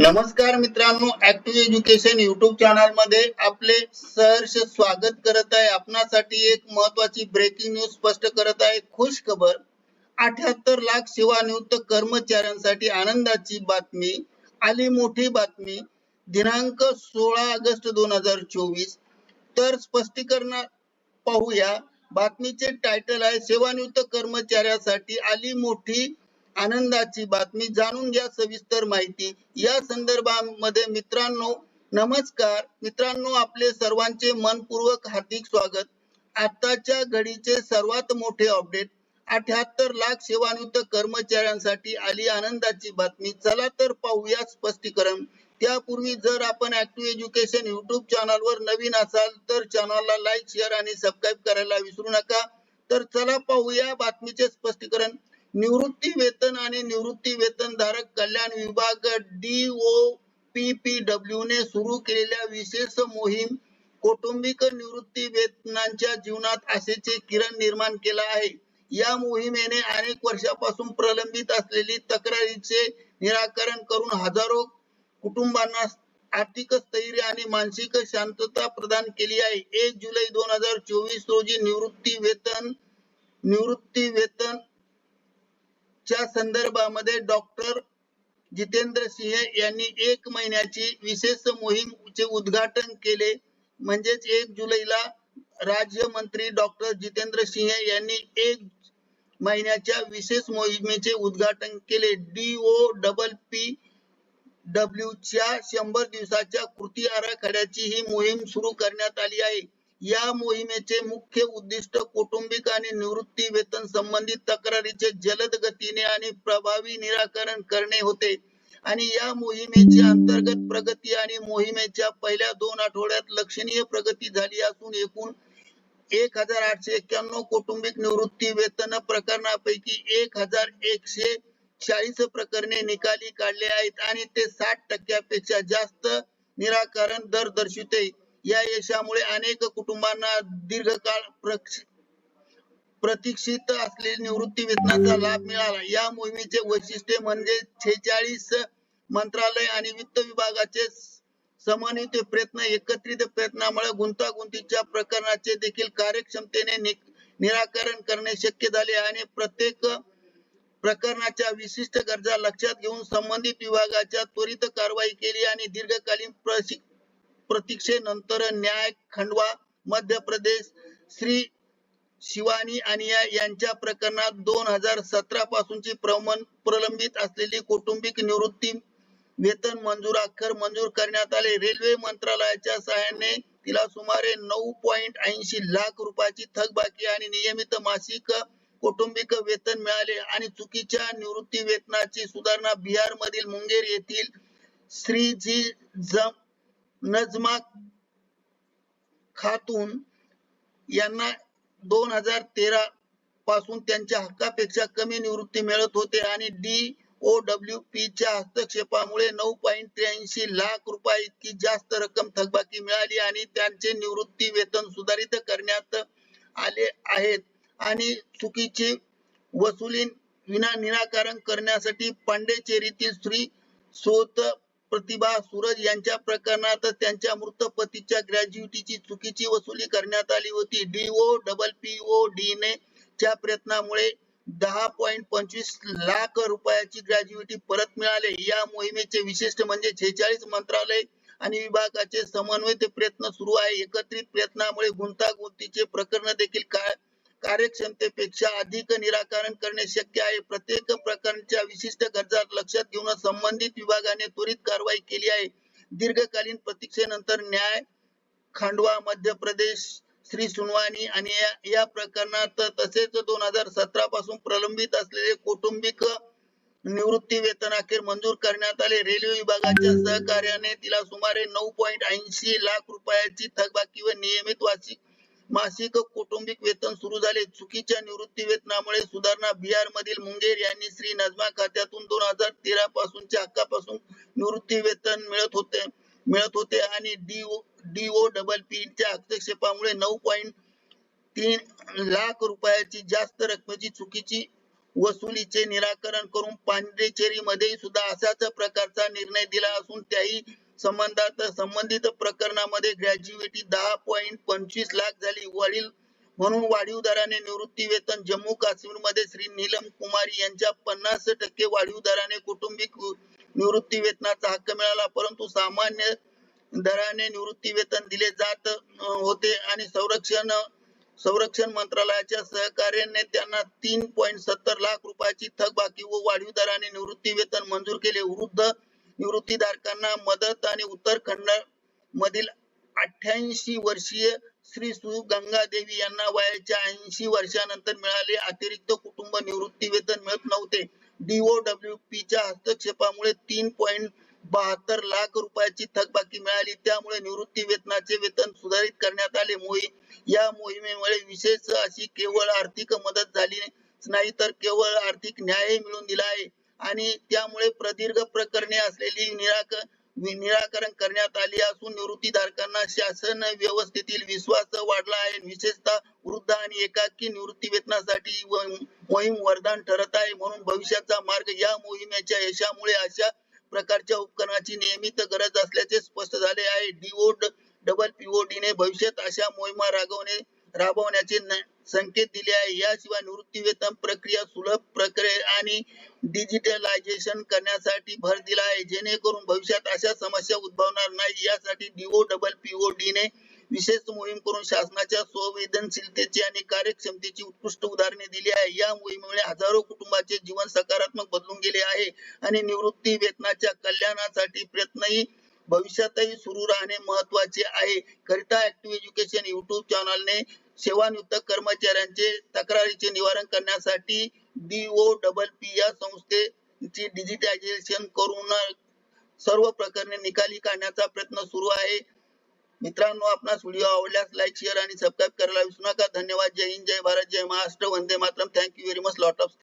नमस्कार मित्रांनो active education YouTube चॅनलमध्ये आपले सहर्ष स्वागत करत आहे. आपणासाठी एक महत्वाची ब्रेकिंग न्यूज स्पष्ट करत आहे. खुश खबर अठ्याहत्तर लाख सेवानिवृत्त कर्मचाऱ्यांसाठी आनंदाची बातमी आली मोठी बातमी दिनांक सोळा ऑगस्ट दोन हजार चोवीस. तर स्पष्टीकरण पाहूया. बातमीचे टायटल आहे सेवानिवृत्त कर्मचाऱ्यासाठी आली मोठी आनंदाची बातमी जाणून घ्या सविस्तर माहिती. या संदर्भामध्ये मित्रांनो नमस्कार. मित्रांनो आपले सर्वांचे मनपूर्वक हार्दिक स्वागत. आताच्या घडीचे सर्वात मोठे अपडेट अठ्याहत्तर लाख सेवानिवृत्त कर्मचाऱ्यांसाठी आली आनंदाची बातमी. चला तर पाहूया स्पष्टीकरण. त्यापूर्वी जर आपण ऍक्टिव्ह एज्युकेशन युट्यूब चॅनल वर नवीन असाल तर चॅनलला लाईक शेअर आणि सबस्क्राईब करायला विसरू नका. तर चला पाहूया बातमीचे स्पष्टीकरण. निवृत्ती वेतन आणि निवृत्ती वेतन धारक कल्याण विभाग D O P P W ने सुरू केलेल्या विशेष मोहीम कौटुंबिक निवृत्ती वेतनांच्या जीवनात आशेचे किरण निर्माण केला आहे. या मोहिमेने अनेक वर्षापासून प्रलंबित असलेली तक्रारीचे निराकरण करून हजारो कुटुंबांना आर्थिक स्थैर्य आणि मानसिक शांतता प्रदान केली आहे. एक जुलै दोन हजार चोवीस रोजी निवृत्ती वेतन निवृत्ती वेतन च्या संदर्भामध्ये डॉक्टर जितेंद्र सिंह यांनी एक महिन्याची विशेष मोहीमचे उद्घाटन केले. म्हणजेच एक जुलैला राज्यमंत्री डॉक्टर जितेंद्र सिंह यांनी एक महिन्याच्या विशेष मोहिमेचे उद्घाटन केले. D O double P W च्या शंभर दिवसाच्या कृती आराखड्याची ही मोहीम सुरू करण्यात आली आहे. या मोहिमेचे मुख्य उद्दिष्ट कौटुंबिक आणि निवृत्ती वेतन संबंधित तक्रारीचे जलद गतीने आणि प्रभावी निराकरण करणे होते. आणि या मोहिमेची अंतर्गत प्रगती आणि मोहिमेच्या पहिल्या दोन आठवड्यात लक्षणीय प्रगती झाली असून एकूण एक हजार आठशे एक्क्याण्णव कौटुंबिक निवृत्ती वेतन प्रकरणापैकी एक हजार एकशे चाळीस प्रकरणे निकाली काढले आहेत आणि ते साठ टक्क्यापेक्षा जास्त निराकरण दर दर्शविते. या यशामुळे अनेक कुटुंबांना दीर्घकाळ प्रतीक्षित असलेली निवृत्ती वेतनाचा लाभ मिळाला. या मोहिमेचे वैशिष्ट्य म्हणजे छेचाळीस मंत्रालय आणि वित्त विभागाचे समन्वित प्रयत्न एकत्रित प्रयत्नामुळे गुंतागुंतीच्या प्रकरणाचे देखील कार्यक्षमतेने नि- निराकरण करणे शक्य झाले आणि प्रत्येक प्रकरणाच्या विशिष्ट गरजा लक्षात घेऊन संबंधित विभागाच्या त्वरित कारवाई केली आणि दीर्घकालीन प्रशिक्षण प्रतीक्षेनंतर न्याय खंडवा मध्य प्रदेश श्री शिवानी आणि यांच्या प्रकरणात दोन हजार सतरा पासूनची प्रलंबित असलेली कौटुंबिक निवृत्ती वेतन मंजूर अखेर मंजूर करण्यात आले. रेल्वे मंत्रालयाच्या सहाय्याने तिला सुमारे नऊ पॉईंट ऐंशी लाख रुपयाची थकबाकी आणि नियमित मासिक कौटुंबिक वेतन मिळाले आणि चुकीच्या निवृत्ती वेतनाची सुधारणा बिहार मधील मुंगेर येथील श्रीजी जम नजमा खातून यांना दोन हजार तेरा पासून त्यांच्या हक्कापेक्षा कमी निवृत्ती मिळत होते आणि डी ओ डब्ल्यू पी च्या हस्तक्षेपामुळे नऊ पॉईंट त्र्याऐंशी लाख रुपये इतकी जास्त रक्कम थकबाकी मिळाली आणि त्यांचे निवृत्ती वेतन सुधारित करण्यात आले आहेत. आणि चुकीची वसुली विना निराकरण करण्यासाठी पांडेचेरीतील श्री सोत प्रतिभा सूरज यांच्या प्रकरणात त्यांच्या मृत पतीच्या ग्रॅज्युटीची चुकीची वसुली करण्यात आली होती. DO double P O D ने च्या प्रयत्नामुळे दहा पॉईंट पंचवीस लाख रुपयाची ग्रॅज्युटी परत मिळाले. या मोहिमेचे विशिष्ट म्हणजे छेचाळीस मंत्रालय आणि विभागाचे समन्वय प्रयत्न सुरू आहे. एकत्रित प्रयत्नामुळे गुंतागुंतीचे प्रकरण देखील का- कार्यक्षमतेपेक्षा अधिक निराकरण करणे शक्य आहे. प्रत्येक प्रकरणाच्या विशिष्ट गरजा लक्षात घेऊन संबंधित विभागाने त्वरित कारवाई केली आहे. दीर्घकालीन प्रतीक्षेनंतर न्याय खांडवा मध्य प्रदेश श्री सुनवानी आणि या, या प्रकरणात तसेच दोन हजार सतरा पासून प्रलंबित असलेले कौटुंबिक निवृत्ती वेतन अखेर मंजूर करण्यात आले. रेल्वे विभागाच्या सहकार्याने तिला सुमारे नऊ पॉईंट ऐंशी लाख रुपयाची थकबाकी व नियमित वार्षिक मासिक कौटुंबिक वेतन सुरू झाले. चुकीच्या निवृत्ती वेतनामुळे सुधारणा बिहार मधील मुंगेर यांनी श्री नजमा खात्यातून दोन हजार तेरा पासूनच्या हक्कापासून निवृत्ती वेतन मिळत होते मिळत होते आणि डीओ डीओ डबल पी च्या हस्तक्षेपामुळे नऊ पॉईंट तीन लाख रुपयाची जास्त रकमेची चुकीची वसुलीचे निराकरण करून पांडेचेरी मध्ये सुद्धा असाच प्रकारचा निर्णय दिला असून त्याही संबंधात संबंधित प्रकरणामध्ये ग्रॅज्युएटी दहा पॉईंट पंचवीस लाख झाली. वडील म्हणून वाढीव दराने निवृत्ती वेतन जम्मू काश्मीरमध्ये श्री नीलम कुमारी यांच्या पन्नास टक्के वाढीव दराने कुटुंबिक निवृत्ती वेतनाचा हक्क मिळाला. परंतु सामान्य दराने निवृत्ती वेतन दिले जात होते आणि संरक्षण संरक्षण मंत्रालयाच्या सहकार्याने त्यांना तीन पॉईंट सत्तर लाख रुपयाची थकबाकी व वाढीव दराने निवृत्ती वेतन मंजूर केले. वृद्ध निवृत्तीधारकांना मदत आणि उत्तराखंड मधील अठ्याऐंशी वर्षीय श्री सु. गंगा देवी यांना वयाच्या ऐंशी वर्षानंतर मिळाले. अतिरिक्त कुटुंब निवृत्ती वेतन मिळत नव्हते. DOWP च्या हस्तक्षेपामुळे तीन पॉईंट बहात्तर लाख रुपयाची थकबाकी मिळाली. त्यामुळे निवृत्ती वेतनाचे वेतन सुधारित करण्यात आले. मोहीम या मोहिमेमुळे विशेष अशी केवळ आर्थिक मदत झाली नाही तर केवळ आर्थिक न्याय मिळून दिला आहे. आणि त्यामुळे प्रदीर्घ प्रकरणे असलेली निराक निराकरण करण्यात आली असून निवृत्तीधारकांना शासन व्यवस्थेतील विश्वास वाढला आहे. विशेषतः वृद्ध आणि एकाकी निवृत्ती वेतनासाठी मोहीम वरदान ठरत आहे. म्हणून भविष्याचा मार्ग या मोहिमेच्या यशामुळे अशा प्रकारच्या उपकरणाची नियमित गरज असल्याचे स्पष्ट झाले आहे. डीओ डबल पीओडी ने भविष्यात अशा मोहिमा राबवणे राबवण्याचे संकेत दिले आहे. याशिवाय निवृत्ती वेतन प्रक्रिया सुलभ प्रक्रिये आणि डिजिटलायझेशन करण्यासाठी भर दिला आहे. जेणेकरून भविष्यात अशा समस्या उद्भवणार नाही यासाठी डीओ डबल पीओडी ने विशेष मोहीम करून शासनाच्या संवेदनशीलतेची आणि कार्यक्षमतेची उत्कृष्ट उदाहरणे दिली आहे. या मोहिमेमुळे हजारो कुटुंबाचे जीवन सकारात्मक बदलून गेले आहे आणि निवृत्ती वेतनाच्या कल्याणासाठी प्रयत्नही भविष्यातही सुरू राहणे महत्त्वाचे आहे. करिता ऍक्टिव्ह एज्युकेशन युट्यूब चॅनलने सेवानिवृत्त कर्मचाऱ्यांचे तक्रारीचे निवारण करण्यासाठी डीओ डबल पी या संस्थेची डिजिटायझेशन करून सर्व प्रकरणे निकाली काढण्याचा प्रयत्न सुरू आहे. मित्रांनो आपणास व्हिडिओ आवडल्यास लाईक शेअर आणि सबस्क्राईब करायला विसरू नका. धन्यवाद. जय हिंद. जय भारत. जय Maharashtra. Vande Mataram. Thank you very much lot of